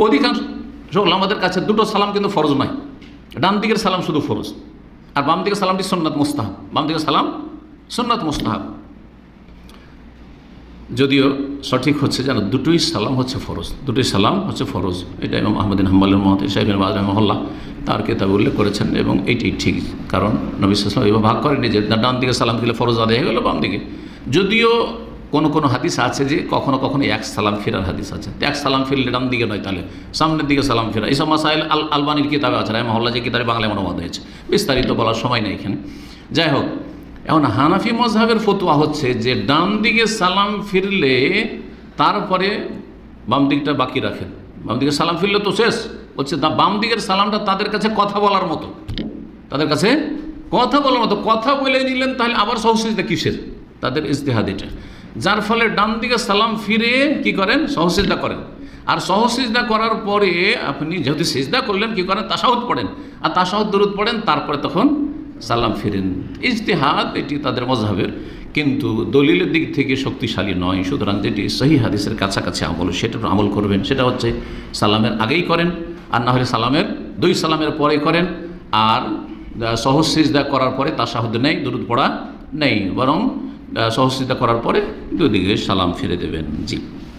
অধিকাংশ আমাদের কাছে দুটো সালাম কিন্তু ফরজ নয়। ডান দিকের সালাম শুধু ফরজ। আর বাম দিকের সালামটি সন্ন্যত মুস্তাহাব। বাম দিকের সালাম সন্ন্যত মুস্তাহাব। যদিও সঠিক হচ্ছে যেন দুটোই সালাম হচ্ছে ফরজ। দুটোই সালাম হচ্ছে ফরজ। এটা ইমাম আহমদিন হাম্বালের মহত সাহেব মহল্লা তার কেতাবে উল্লেখ করেছেন এবং এইটি ঠিক। কারণ নবী সাল্লাম এবার ভাগ করেনি যে ডান দিকে সালাম দিলে ফরজ আদায় হয়ে গেল বাম দিকে। যদিও কোনো কোনো হাদিস আছে যে কখনো কখনো এক সালাম ফেরার হাদিস আছে। এক সালাম ফিরলে ডান দিকে নয় তাহলে, সামনের দিকে সালাম ফেরা। এইসব মাসাইল আল আলবানির কিতাবে আছে, রায় মহল্লা যে কিতাবে বাংলায় অনুবাদ হয়েছে। বিস্তারিত বলার সময় নেই এখানে। যাই হোক, এখন হানাফি মজহাবের ফতুয়া হচ্ছে যে ডান দিকে সালাম ফিরলে তারপরে বাম দিকটা বাকি রাখেন বাম দিকে সালাম ফিরলে তো শেষ। হচ্ছে বাম দিকের সালামটা তাদের কাছে কথা বলার মতো। তাদের কাছে কথা বলার মতো। কথা বলে নিলেন তাহলে আবার সহসিজদা কিসের? তাদের ইজতেহাদ এটা। যার ফলে ডান দিকে সালাম ফিরে কি করেন? সহসিজদা করেন। আর সহসিজদা করার পরে আপনি যেহেতু সিজদা করলেন, কি করেন? তাসাহুদ পড়েন। আর তাসাহুদ দরুদ পড়েন, তারপরে তখন সালাম ফিরেন। ইজতেহাদ এটি তাদের মজাবের কিন্তু দলিলের দিক থেকে শক্তিশালী নয়। সুতরাং যেটি সহি হাদিসের কাছাকাছি আমল সেটা আমল করবেন। সেটা হচ্ছে সালামের আগেই করেন, আর না হলে সালামের, দুই সালামের পরে করেন। আর সহজ সিজদা করার পরে তাসাহুদ নেই, দরুদ পড়া নেই। বরং সহজ সিজদা করার পরে দুদিকে সালাম ফিরে দেবেন। জি।